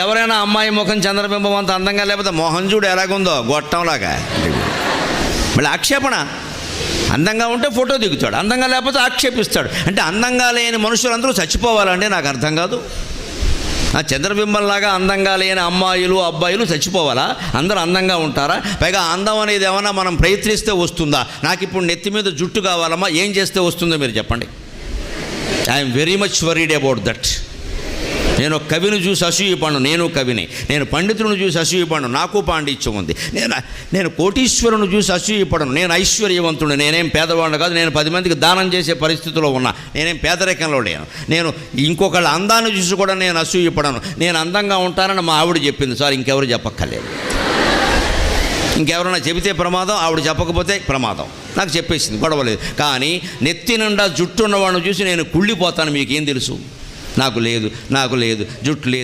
ఎవరైనా అమ్మాయి ముఖం చంద్రబింబం అంత అందంగా లేకపోతే మోహన్ చూడు ఎలాగుందో గొట్టంలాగా. మళ్ళీ ఆక్షేపణ. అందంగా ఉంటే ఫోటో దిగుతాడు అందంగా లేకపోతే ఆక్షేపిస్తాడు. అంటే అందంగా లేని మనుషులందరూ చచ్చిపోవాలంటే నాకు అర్థం కాదు. ఆ చంద్రబింబంలాగా అందంగా లేని అమ్మాయిలు అబ్బాయిలు చచ్చిపోవాలా? అందరూ అందంగా ఉంటారా? పైగా అందం అనేది ఏమైనా మనం ప్రయత్నిస్తే వస్తుందా? నాకు ఇప్పుడు నెత్తి మీద జుట్టు కావాలమ్మా ఏం చేస్తే వస్తుందో మీరు చెప్పండి. I'm very much worried about that నేను కవిని చూసి అసూయపడు నేను కవిని. నేను పండితులను చూసి అసూయపడను నాకు పాండిత్యం ఉంది. నేను నేను కోటీశ్వరుని చూసి అసూయపడను. నేను ఐశ్వర్యవంతుడు నేనేం పేదవాడిని కాదు నేను పది మందికి దానం చేసే పరిస్థితిలో ఉన్నా. నేనేం పేదరికంలో లేను. నేను ఇంకొకళ్ళ అందాన్ని చూసి కూడా నేను అసూయపడను. నేను అందంగా ఉంటానని మా ఆవిడ చెప్పింది. సార్ ఇంకెవరు చెప్పక్కర్లేదు. ఇంకెవరైనా చెబితే ప్రమాదం ఆవిడ చెప్పకపోతే ప్రమాదం. నాకు చెప్పేసింది గొడవలేదు కానీ నెత్తి నిండా జుట్టు ఉన్నవాడిని చూసి నేను కుళ్ళిపోతాను మీకేం తెలుసు? నాకు లేదు నాకు లేదు జుట్టు లేదు.